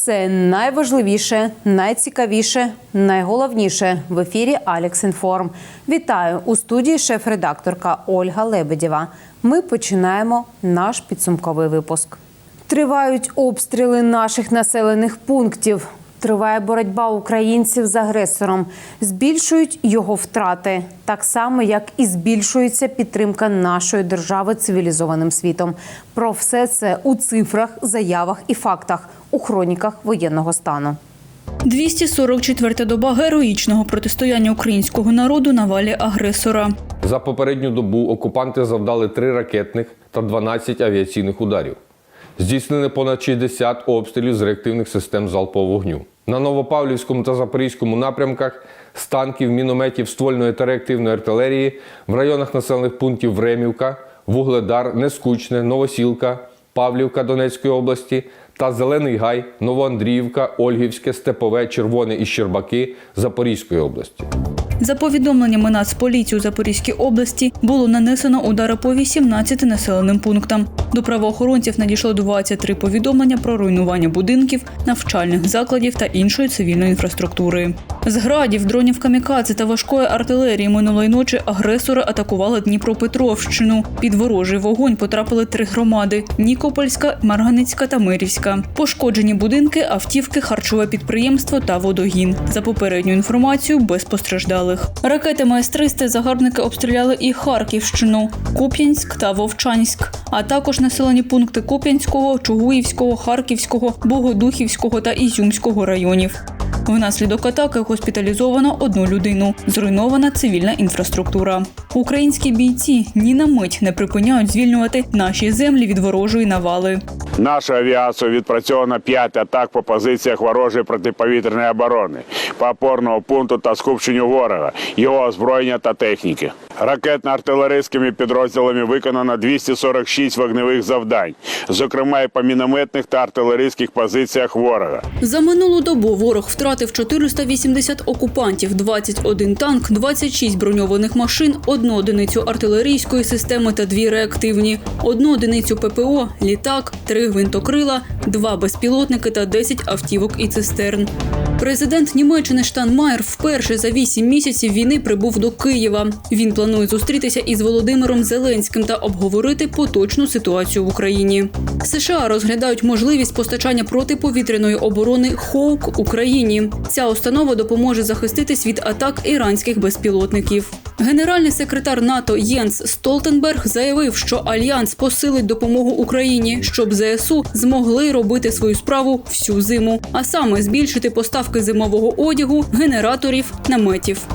Все найважливіше, найцікавіше, найголовніше в ефірі Алекс Інформ. Вітаю у студії шеф-редакторка Ольга Лебедєва. Ми починаємо наш підсумковий випуск. Тривають обстріли наших населених пунктів. Триває боротьба українців з агресором. Збільшують його втрати, так само як і збільшується підтримка нашої держави цивілізованим світом. Про все це у цифрах, заявах і фактах у хроніках воєнного стану. 244-та доба героїчного протистояння українського народу на валі агресора. За попередню добу окупанти завдали 3 ракетних та 12 авіаційних ударів. Здійснили понад 60 обстрілів з реактивних систем залпового вогню. На Новопавлівському та Запорізькому напрямках з танків, мінометів, ствольної та реактивної артилерії в районах населених пунктів Времівка, Вугледар, Нескучне, Новосілка, Павлівка Донецької області та Зелений Гай, Новоандріївка, Ольгівське, Степове, Червоне і Щербаки Запорізької області. За повідомленнями Нацполіції у Запорізькій області було нанесено удари по 18 населеним пунктам. До правоохоронців надійшло 23 повідомлення про руйнування будинків, навчальних закладів та іншої цивільної інфраструктури. З градів, дронів камікадзе та важкої артилерії минулої ночі агресори атакували Дніпропетровщину. Під ворожий вогонь потрапили три громади: Нікопольська, Марганицька та Мирівська. Пошкоджені будинки, автівки, харчове підприємство та водогін. За попередню інформацію без постраждалих. Ракетами С-300 загарбники обстріляли і Харківщину, Куп'янськ та Вовчанськ, а також населені пункти Куп'янського, Чугуївського, Харківського, Богодухівського та Ізюмського районів. Внаслідок атаки госпіталізовано одну людину. Зруйнована цивільна інфраструктура. Українські бійці ні на мить не припиняють звільнювати наші землі від ворожої навали. Наша авіація відпрацьована 5 атак по позиціях ворожої протиповітряної оборони, по опорного пункту та скупченню ворога, його озброєння та техніки. Ракетно-артилерійськими підрозділами виконано 246 вогневих завдань, зокрема і по мінометних та артилерійських позиціях ворога. За минулу добу ворог втратив 480 окупантів, 21 танк, 26 броньованих машин, одну одиницю артилерійської системи та дві реактивні, одну одиницю ППО, літак, три гвинтокрила, два безпілотники та 10 автівок і цистерн. Президент Німеччини Штанмаєр вперше за вісім місяців війни прибув до Києва. Він планує зустрітися із Володимиром Зеленським та обговорити поточну ситуацію в Україні. США розглядають можливість постачання протиповітряної оборони Хоук Україні. Ця установа допоможе захиститись від атак іранських безпілотників. Генеральний секретар НАТО Єнс Столтенберг заявив, що альянс посилить допомогу Україні, щоб ЗСУ змогли робити свою справу всю зиму, а саме збільшити поставки зимового одягу, генераторів, наметів.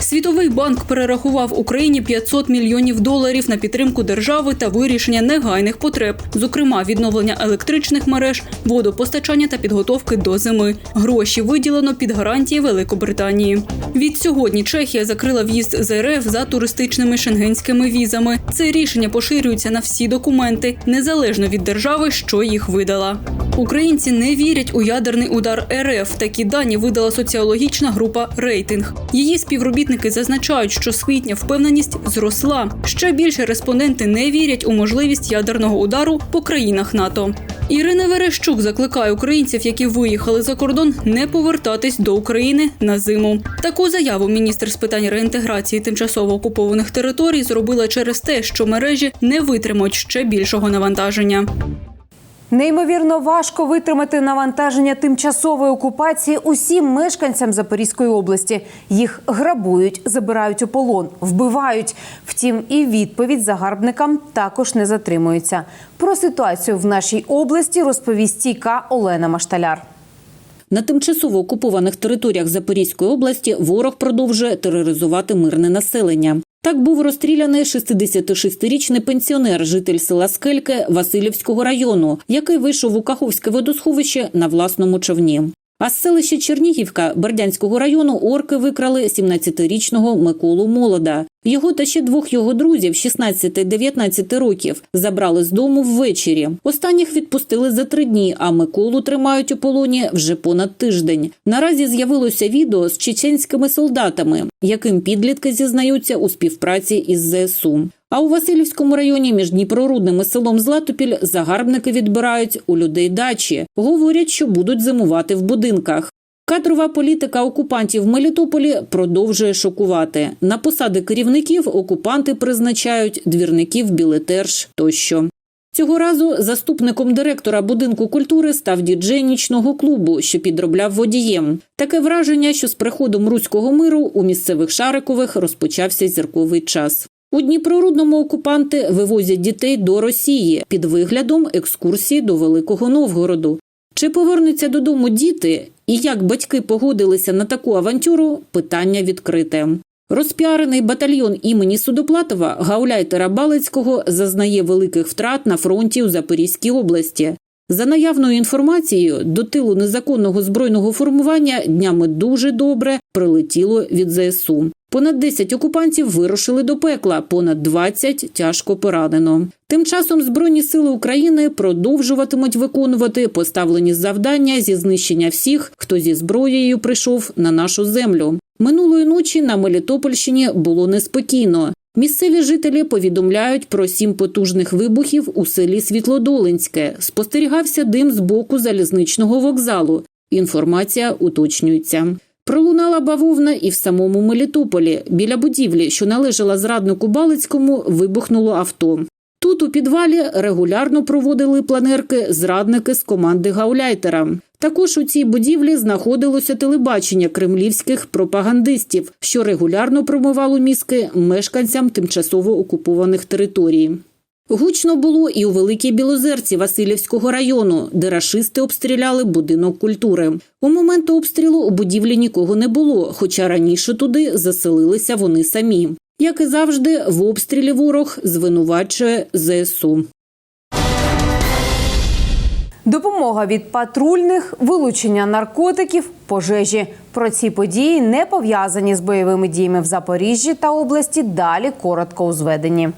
Світовий банк перерахував Україні 500 мільйонів доларів на підтримку держави та вирішення негайних потреб, зокрема відновлення електричних мереж, водопостачання та підготовки до зими. Гроші виділено під гарантії Великобританії. Від сьогодні Чехія закрила в'їзд з РФ за туристичними шенгенськими візами. Це рішення поширюється на всі документи, незалежно від держави, що їх видала. Українці не вірять у ядерний удар РФ. Такі дані видала соціологічна група Рейтинг. Її співробітники зазначають, що з впевненість зросла. Ще більше респонденти не вірять у можливість ядерного удару по країнах НАТО. Ірина Верещук закликає українців, які виїхали за кордон, не повертатись до України на зиму. Таку заяву міністр з питань реінтеграції тимчасово окупованих територій зробила через те, що мережі не витримають ще більшого навантаження. Неймовірно важко витримати навантаження тимчасової окупації усім мешканцям Запорізької області. Їх грабують, забирають у полон, вбивають. Втім, і відповідь загарбникам також не затримується. Про ситуацію в нашій області розповість стійка Олена Машталяр. На тимчасово окупованих територіях Запорізької області ворог продовжує тероризувати мирне населення. Так був розстріляний 66-річний пенсіонер, житель села Скельке Васильівського району, який вийшов у Каховське водосховище на власному човні. А з селища Чернігівка Бердянського району орки викрали 17-річного Миколу Молода. Його та ще двох його друзів, 16 та 19 років, забрали з дому ввечері. Останніх відпустили за три дні, а Миколу тримають у полоні вже понад тиждень. Наразі з'явилося відео з чеченськими солдатами, яким підлітки зізнаються у співпраці із ЗСУ. А у Васильівському районі між Дніпрорудним і селом Златопіль загарбники відбирають у людей дачі. Говорять, що будуть зимувати в будинках. Кадрова політика окупантів в Мелітополі продовжує шокувати. На посади керівників окупанти призначають двірників, білетерж тощо. Цього разу заступником директора будинку культури став діджей нічного клубу, що підробляв водієм. Таке враження, що з приходом руського миру у місцевих шарикових розпочався зірковий час. У Дніпрорудному окупанти вивозять дітей до Росії під виглядом екскурсії до Великого Новгороду. Чи повернуться додому діти і як батьки погодилися на таку авантюру? Питання відкрите. Розпіарений батальйон імені Судоплатова Гауляйтера Балицького зазнає великих втрат на фронті у Запорізькій області. За наявною інформацією, до тилу незаконного збройного формування днями дуже добре прилетіло від ЗСУ. Понад 10 окупантів вирушили до пекла, понад 20 тяжко поранено. Тим часом Збройні сили України продовжуватимуть виконувати поставлені завдання зі знищення всіх, хто зі зброєю прийшов на нашу землю. Минулої ночі на Мелітопольщині було неспокійно. Місцеві жителі повідомляють про сім потужних вибухів у селі Світлодолинське. Спостерігався дим з боку залізничного вокзалу. Інформація уточнюється. Пролунала бавовна і в самому Мелітополі. Біля будівлі, що належала зраднику Балицькому, вибухнуло авто. Тут у підвалі регулярно проводили планерки зрадники з команди Гауляйтера. Також у цій будівлі знаходилося телебачення кремлівських пропагандистів, що регулярно промивало мізки мешканцям тимчасово окупованих територій. Гучно було і у Великій Білозерці Васильівського району, де рашисти обстріляли будинок культури. У момент обстрілу у будівлі нікого не було, хоча раніше туди заселилися вони самі. Як і завжди, в обстрілі ворог звинувачує ЗСУ. Допомога від патрульних, вилучення наркотиків, пожежі. Про ці події не пов'язані з бойовими діями в Запоріжжі та області. Далі коротко у зведенні.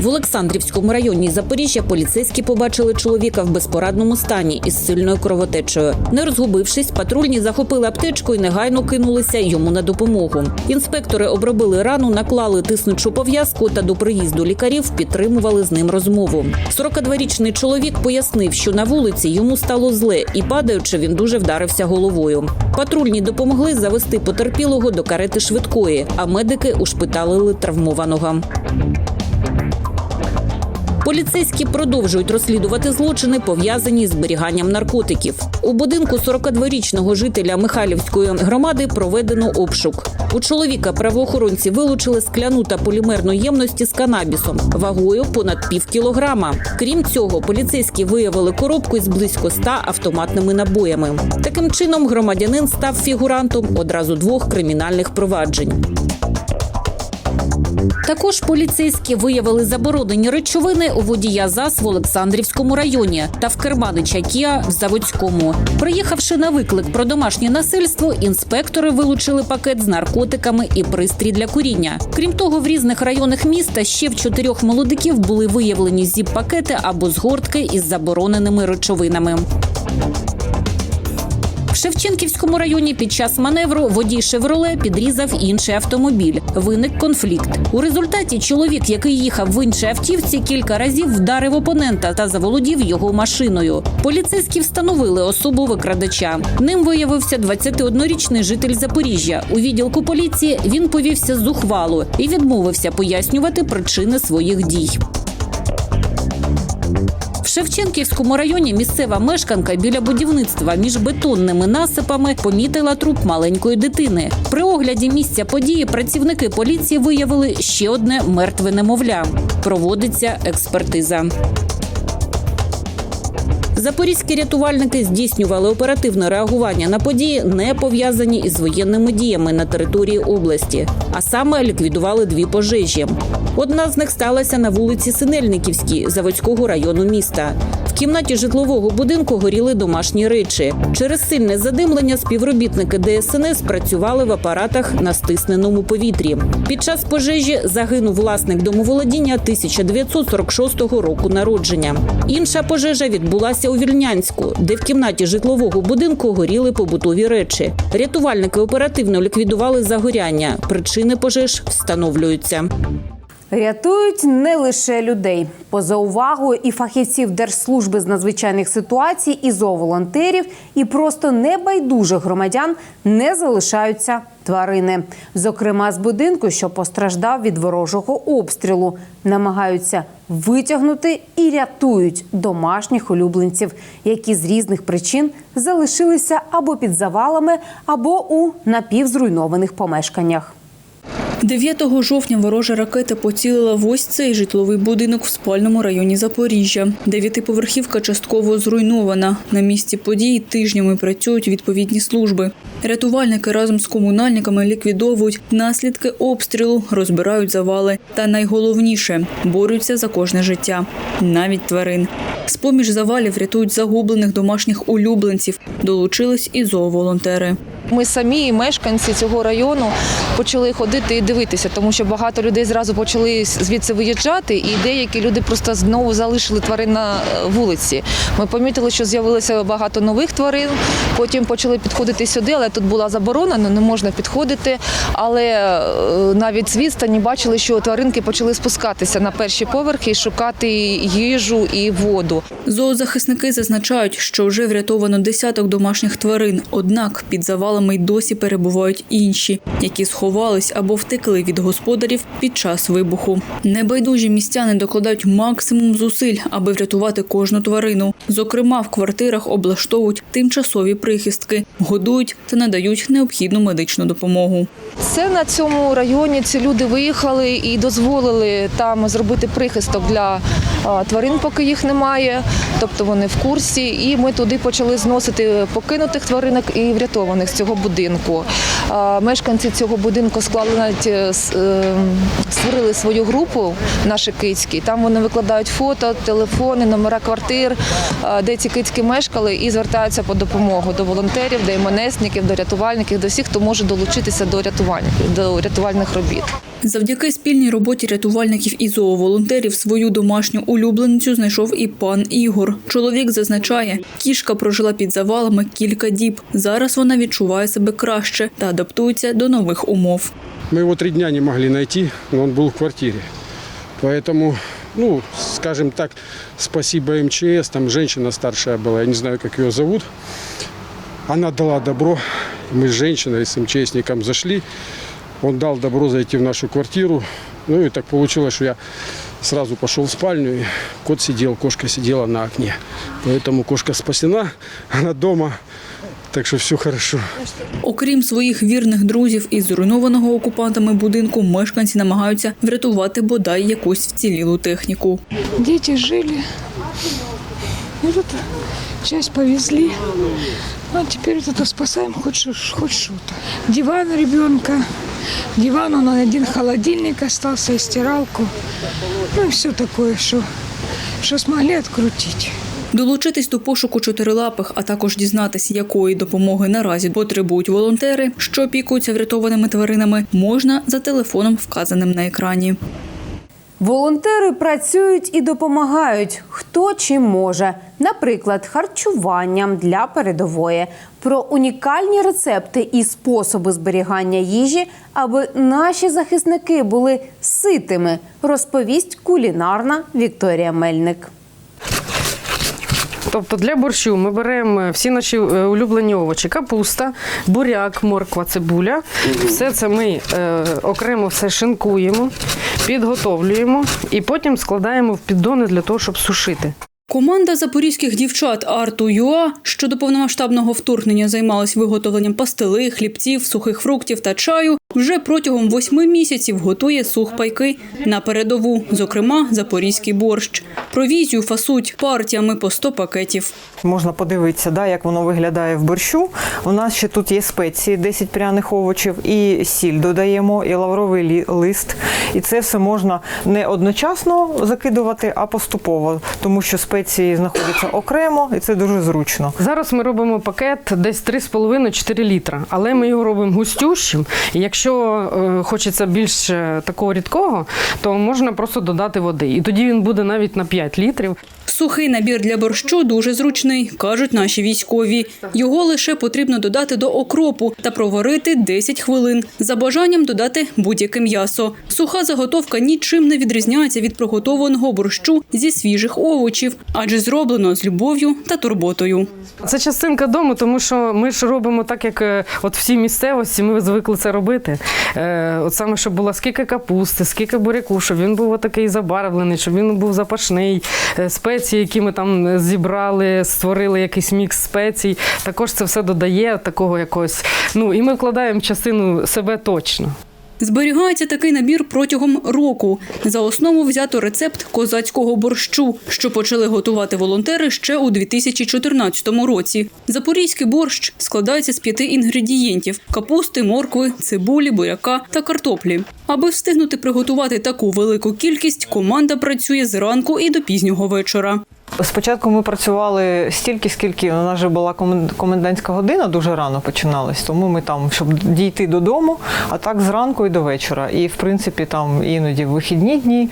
В Олександрівському районі Запоріжжя поліцейські побачили чоловіка в безпорадному стані із сильною кровотечею. Не розгубившись, патрульні захопили аптечку і негайно кинулися йому на допомогу. Інспектори обробили рану, наклали тиснучу пов'язку та до приїзду лікарів підтримували з ним розмову. 42-річний чоловік пояснив, що на вулиці йому стало зле, і падаючи, він дуже вдарився головою. Патрульні допомогли завести потерпілого до карети швидкої, а медики ушпиталили травмованого. Поліцейські продовжують розслідувати злочини, пов'язані з зберіганням наркотиків. У будинку 42-річного жителя Михайлівської громади проведено обшук. У чоловіка правоохоронці вилучили скляну та полімерну ємності з канабісом вагою понад пів кілограма. Крім цього, поліцейські виявили коробку із близько 100 автоматними набоями. Таким чином, громадянин став фігурантом одразу двох кримінальних проваджень. Також поліцейські виявили заборонені речовини у водія ЗАЗ в Олександрівському районі та в керманича Кіа в Заводському. Приїхавши на виклик про домашнє насильство, інспектори вилучили пакет з наркотиками і пристрій для куріння. Крім того, в різних районах міста ще в чотирьох молодиків були виявлені зіп-пакети або згортки із забороненими речовинами. В Шевченківському районі під час маневру водій «Шевроле» підрізав інший автомобіль. Виник конфлікт. У результаті чоловік, який їхав в іншій автівці, кілька разів вдарив опонента та заволодів його машиною. Поліцейські встановили особу викрадача. Ним виявився 21-річний житель Запоріжжя. У відділку поліції він повівся зухвало і відмовився пояснювати причини своїх дій. В Шевченківському районі місцева мешканка біля будівництва між бетонними насипами помітила труп маленької дитини. При огляді місця події працівники поліції виявили ще одне мертве немовля. Проводиться експертиза. Запорізькі рятувальники здійснювали оперативне реагування на події, не пов'язані із воєнними діями на території області, а саме ліквідували дві пожежі. Одна з них сталася на вулиці Синельниківській Заводського району міста. В кімнаті житлового будинку горіли домашні речі. Через сильне задимлення співробітники ДСНС працювали в апаратах на стисненому повітрі. Під час пожежі загинув власник домоволодіння 1946 року народження. Інша пожежа відбулася у Вільнянську, де в кімнаті житлового будинку горіли побутові речі. Рятувальники оперативно ліквідували загоряння. Причини пожеж встановлюються. Рятують не лише людей. Поза увагою і фахівців Держслужби з надзвичайних ситуацій, і зооволонтерів, і просто небайдужих громадян не залишаються тварини. Зокрема, з будинку, що постраждав від ворожого обстрілу, намагаються витягнути і рятують домашніх улюбленців, які з різних причин залишилися або під завалами, або у напівзруйнованих помешканнях. 9 жовтня ворожа ракета поцілила в ось цей житловий будинок в спальному районі Запоріжжя. Дев'ятиповерхівка частково зруйнована. На місці події тижнями працюють відповідні служби. Рятувальники разом з комунальниками ліквідовують наслідки обстрілу, розбирають завали. Та найголовніше борються за кожне життя, навіть тварин. З-поміж завалів рятують загублених домашніх улюбленців. Долучились і зооволонтери. Ми самі, мешканці цього району, почали ходити і дивитися, тому що багато людей зразу почали звідси виїжджати, і деякі люди просто знову залишили тварин на е, вулиці. Ми помітили, що з'явилося багато нових тварин. Потім почали підходити сюди, але тут була заборонена, не можна підходити. Але е, навіть з відстані бачили, що тваринки почали спускатися на перші поверхи і шукати їжу і воду. Зоозахисники зазначають, що вже врятовано десяток домашніх тварин. Однак під завалами й досі перебувають інші, які сховались або втекли від господарів під час вибуху. Небайдужі містяни докладають максимум зусиль, аби врятувати кожну тварину. Зокрема, в квартирах облаштовують тимчасові прихистки, годують та надають необхідну медичну допомогу. Це на цьому районі ці люди виїхали і дозволили там зробити прихисток для тварин, поки їх немає. Тобто вони в курсі. І ми туди почали зносити покинутих тваринок і врятованих цього будинку. Мешканці цього будинку склали навіть е, е, створили свою групу наші кицькі. Там вони викладають фото, телефони, номера квартир, де ці кицькі мешкали, і звертаються по допомогу до волонтерів, до МНСників, до рятувальників, до всіх, хто може долучитися до рятувальних робіт. Завдяки спільній роботі рятувальників і зооволонтерів свою домашню улюбленицю знайшов і пан Ігор. Чоловік зазначає, кішка прожила під завалами кілька діб. Зараз вона відчуває себе краще та адаптується до нових умов. Мы его три дня не могли найти, но он был в квартире. Поэтому, ну, скажем так, спасибо МЧС, там женщина старшая была, я не знаю, как ее зовут. Она дала добро, мы с женщиной, с МЧСником зашли, он дал добро зайти в нашу квартиру. Ну и так получилось, что я сразу пошел в спальню, и кот сидел, кошка сидела на окне. Поэтому кошка спасена, она дома, так что все хорошо. Окрім своїх вірних друзів із зруйнованого окупантами будинку, мешканці намагаються врятувати бодай якусь вцілілу техніку. Дети жили. Часть повезли. А теперь это спасаем хоть, хоть что-то. Диван ребенка. Диван, он один холодильник остался и стиралку. Ну все такое, что, что смогли открутить. Долучитись до пошуку чотирилапих, а також дізнатися, якої допомоги наразі потребують волонтери, що опікуються врятованими тваринами, можна за телефоном, вказаним на екрані. Волонтери працюють і допомагають хто чим може, наприклад, харчуванням для передової. Про унікальні рецепти і способи зберігання їжі, аби наші захисники були ситими, розповість кулінарна Вікторія Мельник. Тобто для борщу ми беремо всі наші е, улюблені овочі: капуста, буряк, морква, цибуля. Все це ми е, окремо все шинкуємо, підготовлюємо і потім складаємо в піддони для того, щоб сушити. Команда запорізьких дівчат Арту ЮА, що до повномасштабного вторгнення займалась виготовленням пастили, хлібців, сухих фруктів та чаю, вже протягом восьми місяців готує сухпайки на передову, зокрема запорізький борщ. Провізію фасуть партіями по 100 пакетів. Можна подивитися, да, як воно виглядає в борщу. У нас ще тут є спеції, 10 пряних овочів, і сіль додаємо, і лавровий лист. І це все можна не одночасно закидувати, а поступово, тому що спеції знаходяться окремо, і це дуже зручно. Зараз ми робимо пакет десь 3,5-4 літра, але ми його робимо густющим. І якщо е, хочеться більш е, такого рідкого, то можна просто додати води. І тоді він буде навіть на 5 літрів. Сухий набір для борщу дуже зручний, кажуть наші військові. Його лише потрібно додати до окропу та проварити 10 хвилин. За бажанням додати будь-яке м'ясо. Суха заготовка нічим не відрізняється від приготованого борщу зі свіжих овочів, адже зроблено з любов'ю та турботою. Це частинка дому, тому що ми ж робимо так, як е, от всі місцевості, ми звикли це робити. Е, от саме, щоб було скільки капусти, скільки буряку, щоб він був такий забарвлений, щоб він був запашний. Е, спеції, які ми там зібрали, створили якийсь мікс спецій. Також це все додає такого якогось. Ну і ми вкладаємо частину себе точно. Зберігається такий набір протягом року. За основу взято рецепт козацького борщу, що почали готувати волонтери ще у 2014 році. Запорізький борщ складається з п'яти інгредієнтів: капусти, моркви, цибулі, буряка та картоплі. Аби встигнути приготувати таку велику кількість, команда працює зранку і до пізнього вечора. Спочатку ми працювали стільки, скільки у нас вже була комендантська година, дуже рано починалась, тому ми там, щоб дійти додому, а так зранку і до вечора. І в принципі там іноді вихідні дні,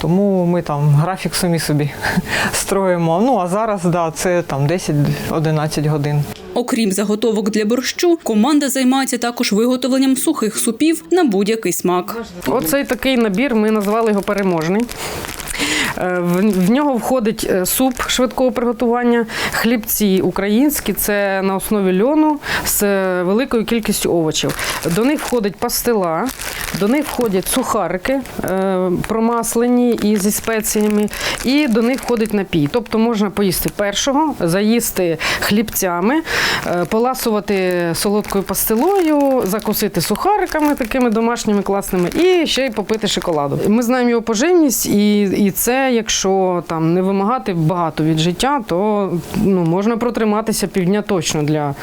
тому ми там графік самі собі строїмо. Ну а зараз да, це там 10-11 годин. Окрім заготовок для борщу, команда займається також виготовленням сухих супів на будь-який смак. Оцей такий набір ми назвали його переможний. Е, В, нього входить е, суп швидкого приготування, хлібці українські, це на основі льону з е, великою кількістю овочів. До них входить пастила, до них входять сухарики промаслені і зі спеціями, і до них входить напій. Тобто можна поїсти першого, заїсти хлібцями, поласувати солодкою пастилою, закусити сухариками такими домашніми класними і ще й попити шоколаду. Ми знаємо його поживність, і, і це, якщо там не вимагати багато від життя, то ну, можна протриматися півдня точно для.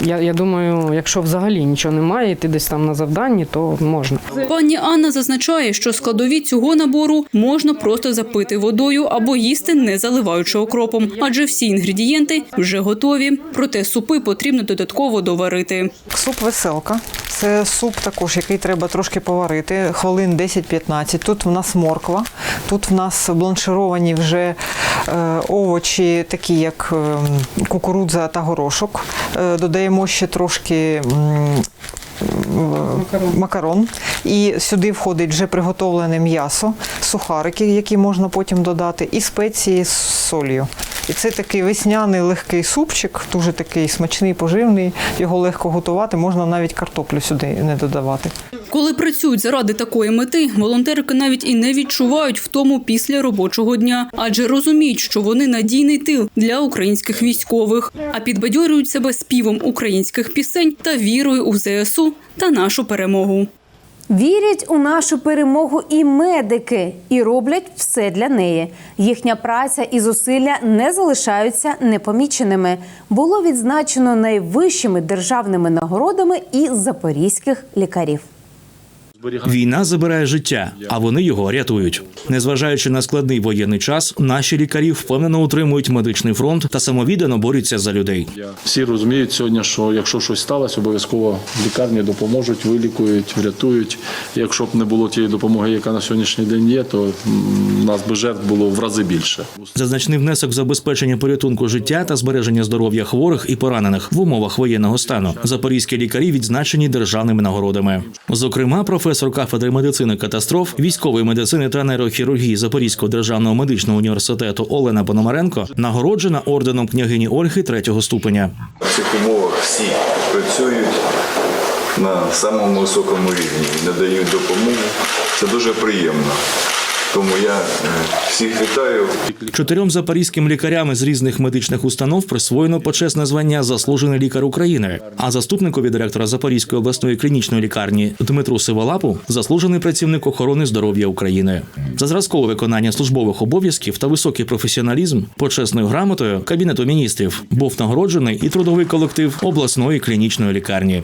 Я, я думаю, якщо взагалі нічого немає, і ти десь там на завданні, то можна. Пані Анна зазначає, що складові цього набору можна просто запити водою або їсти, не заливаючи окропом, адже всі інгредієнти вже готові. Проте супи потрібно додатково доварити. Суп веселка. Це суп також, який треба трошки поварити, хвилин 10-15. Тут в нас морква, тут в нас бланшировані вже е, овочі, такі як е, кукурудза та горошок. Е, додаємо ще трошки. макарон. макарон. І сюди входить вже приготовлене м'ясо, сухарики, які можна потім додати, і спеції з солью. І це такий весняний легкий супчик, дуже такий смачний, поживний. Його легко готувати, можна навіть картоплю сюди не додавати. Коли працюють заради такої мети, волонтерки навіть і не відчувають втому після робочого дня, адже розуміють, що вони надійний тил для українських військових, а підбадьорюють себе співом українських пісень та вірою у ЗСУ та нашу перемогу. Вірять у нашу перемогу і медики, і роблять все для неї. Їхня праця і зусилля не залишаються непоміченими. Було відзначено найвищими державними нагородами і запорізьких лікарів. Війна забирає життя, а вони його рятують. Незважаючи на складний воєнний час, наші лікарі впевнено утримують медичний фронт та самовіддано борються за людей. Всі розуміють сьогодні, що якщо щось сталося, обов'язково лікарні допоможуть, вилікують, врятують. Якщо б не було тієї допомоги, яка на сьогоднішній день є, то нас би жертв було в рази більше. За значний внесок забезпечення порятунку життя та збереження здоров'я хворих і поранених в умовах воєнного стану. Запорізькі лікарі відзначені державними нагородами. Зокрема, професор кафедри медицини катастроф, військової медицини та нейрохірургії Запорізького державного медичного університету Олена Пономаренко нагороджена орденом княгині Ольги третього ступеня. В цих умовах всі працюють на самому високому рівні надають допомогу. Це дуже приємно. Тому я е, всіх вітаю. Чотирьом запорізьким лікарям із різних медичних установ присвоєно почесне звання Заслужений лікар України. А заступникові директора Запорізької обласної клінічної лікарні Дмитру Сиволапу заслужений працівник охорони здоров'я України. За зразкове виконання службових обов'язків та високий професіоналізм почесною грамотою Кабінету міністрів був нагороджений і трудовий колектив обласної клінічної лікарні.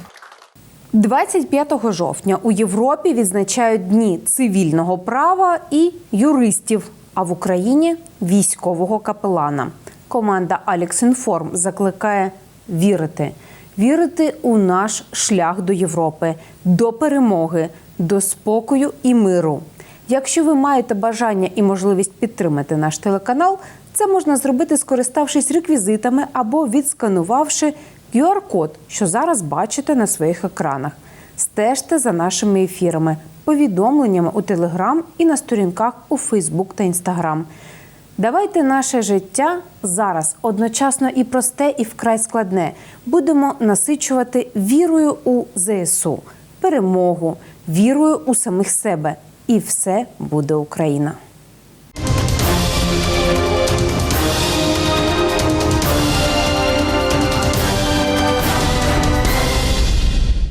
25 жовтня у Європі відзначають дні цивільного права і юристів, а в Україні військового капелана. Команда Аліксінформ закликає вірити, вірити у наш шлях до Європи, до перемоги, до спокою і миру. Якщо ви маєте бажання і можливість підтримати наш телеканал, це можна зробити, скориставшись реквізитами або відсканувавши QR-код, що зараз бачите на своїх екранах. Стежте за нашими ефірами, повідомленнями у Телеграм і на сторінках у Фейсбук та Інстаграм. Давайте наше життя зараз одночасно і просте, і вкрай складне. Будемо насичувати вірою у ЗСУ, перемогу, вірою у самих себе. І все буде Україна.